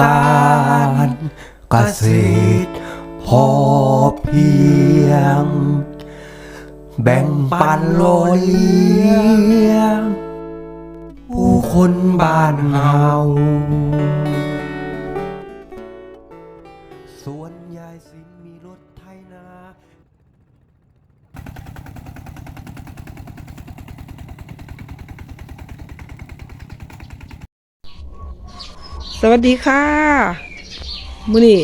การเกษตรพอเพียง แบ่งปันโลยเลี้ยง ผู้คนบ้านเฮา สวัสดีค่ะมื้อนี้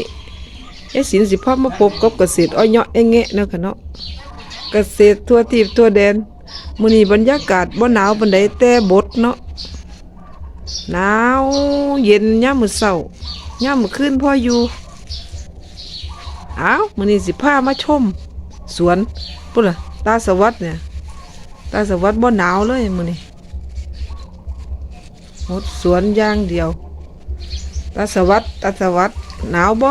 ยายสินสิพามาพบกับเกษตรอ้อยเนาะแอะแงะเนาะค่ะเนาะเกษตรทั่วทิพย์ทั่วแดนมื้อนี้บรรยากาศบ่หนาวปานใดแต่บดเนาะหนาวเย็นยามมื้อเช้ายามมื้อคืนพ่ออยู่อ้าวมื้อนี้สิพามาชม สวนพุ่นล่ะตาสวัสดิ์เนี่ยตาสวัสดิ์บ่หนาวเลยมื้อนี้หดสวนอย่างเดียว ตาสวัสดิ์ตาสวัสดิ์หนาวบ่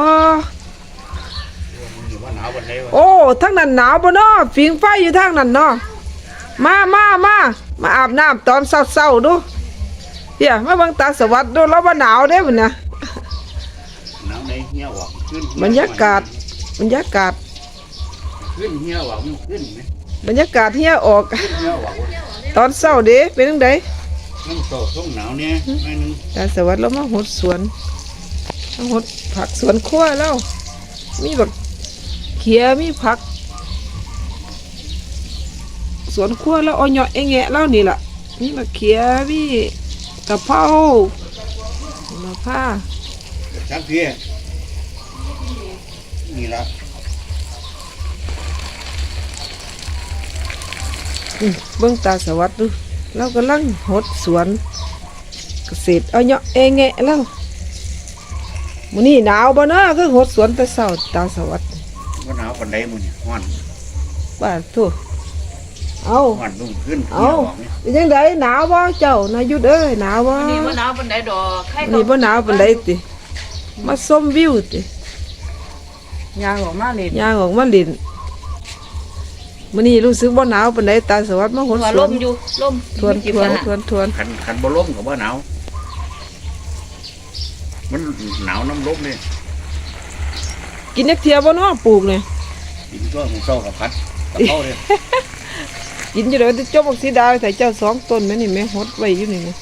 โอ้ทั้งนั้นหนาวบ่เนาะฟิงไฟอยู่ทางนั้นเนาะมามามามาอาบน้ำตอนเช้าๆดูเฮียมาเบิ่งตาสวัสดิ์ดูแล้วบ่หนาวเด้พุ่นน่ะหนาวในเหี้ยวออกขึ้นบรรยากาศบรรยากาศขึ้นเหี้ยวออกมันขึ้นไหมบรรยากาศเฮียออกขึ้นเหี้ยวออกตอนเช้าเด้เป็นจังไดน้ำโตช่วงหนาวเนี่ยไม่นึงตาสวัสดิ์เรามาหดสวนมาหดผักสวนครัวแล้ว มีบักเขียมีผัก สวนครัวแล้วเอาเหยาะไอ้แงะแล้วนี่ล่ะนี่มะเขียพี่กะเพรามะผ้าชักเพี้ยนี่ละอืมเบื้องตาสวัสดิ์ดู เรากำลังหดสวนเกษตรเอาเหยาะไอ้แงะแล้วมื้อนี้หนาวบ่เนาะคือหดสวนแต่เช้าตาสวัสดิ์ว่าหนาวปันใดมึงเนี่ยห้อนบ้าทั่วเอาห้อนลุ่มขึ้นเอาเหี้ยวออกเนี่ยเป็นจังไดหนาวบ่เจ้านายุทธเอ้ยหนาวบ่นี่บ่หนาวปานใดดอกใครนี่บ่หนาวปานใดติมาชมวิวติยางออกมาเลยย่างออกมาเลิน มื้อนี้รู้สึกบ่หนาวปานใดตาสวัสดิ์มาหดว่าสลวนมอยู่ลมทวนมีทวนจิบทวนทวนขันขันบ่ล้มกับว่าหนาว มันหนาวน้ำลมเนี่ยกินจักเที่ยบ่เนาะปลูกนี่กินก็ของเศร้ากับพัดกับเขาเนี่ยกินอยู่เด้อจบบักสีดาใส่เจ้าสองต้นแม่นี่แม่หดไว้อยู่นี่นะ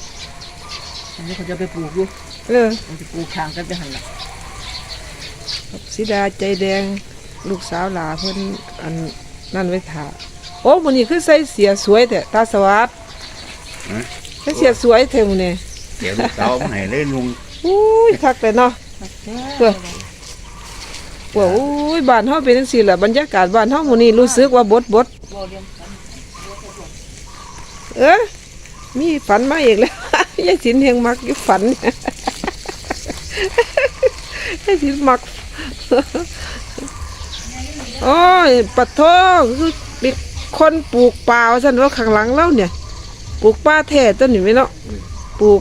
อันนี้เขาจะไปปลูกอยู่เออเขาจะปลูกข้างกันไปหั่นล่ะบักสีดาใจแดง ลูกสาวหลาเพิ่นอัน นั่นไว้ท่าโอ้มื้อนี้คือใส่เสียสวยแท้ตาสวัสดิ์ใส่เสียสวยแท้มื้อนี้เดี๋ยวลูกสาวมันให้เล่นลุงอุ้ยคักแต่เนาะเออว่าอุ้ยบ้านเฮาเป็นจังซี่ล่ะบรรยากาศบ้านเฮามื้อนี้รู้สึกว่าบดบดบ่เลี้ยงกันเออมีฝันมาอีกแล้วยายสินเฮงมักอยู่ฝันยายสินมัก โอ้ยปัดโทคือเป็นคนปลูกป่าว่าซั่นว่าข้างหลังเราเนี่ย ปลูกป่าแท้ต้นนี่ไหมเนาะปลูก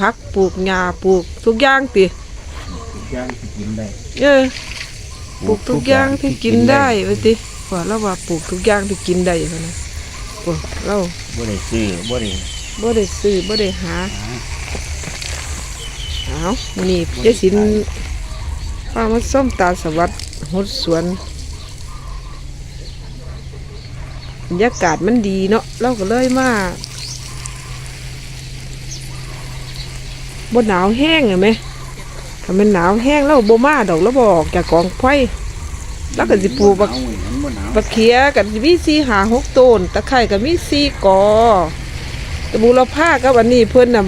ผักปลูกหญ้าปลูกทุกอย่างติย่างกินได้เออปลูกทุกอย่างที่กินได้ไปติว่าเราว่าปลูกทุกอย่างที่กินได้พะนะโอ้เราบ่ได้ซื้อบ่ได้บ่ได้ซื้อบ่ได้หาเอามื้อนี้ยายสินป้ามาส้มตาสวัสดิ์หดสวนบ รรยากาศมันดีเนาะเราก็เลยมาบ่หนาวแห้งอะไหมถ้ามันหนาวแห้งแล้วบ่มาดอกแล้วบ่ออกจากกองไฟแล้วก็สิปลูกบักหนาวมันบ่หนาวบักเขียกับมีสี่หาหกต้นตะไคร่กับมีสี่กอตะบูรพากับอันนี้เพิ่นน่ะ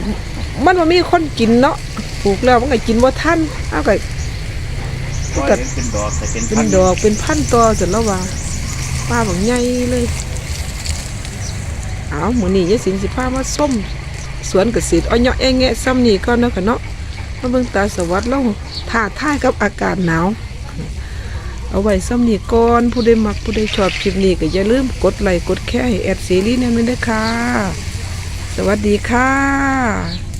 มันบ่มีคนกินเนาะปลูกแล้วมันก็กินบ่ทันเอาก็ปล่อยให้เป็นดอกแต่เป็นเป็พันนดอกเป็นพันตอเสร็จแล้วว่าป้าบักใหญ่เลย เอามือนี่ยายสินสิพามาส้มสวนเกษตรอ้อยเนาะแองแงะซ้ำนี่ก่อนเนาะค่ะเนาะมาเบิ่งตาสวัสดิ์แล้วท่าทายกับอากาศหนาว เอาไว้ซ้ำนี่ก่อนผู้ใดมักผู้ใดชอบคลิปนี้ก็อย่าลืมกดไลค์กดแชร์ให้แอดซีรีส์นั่นด้วยนะคะสวัสดีค่ะ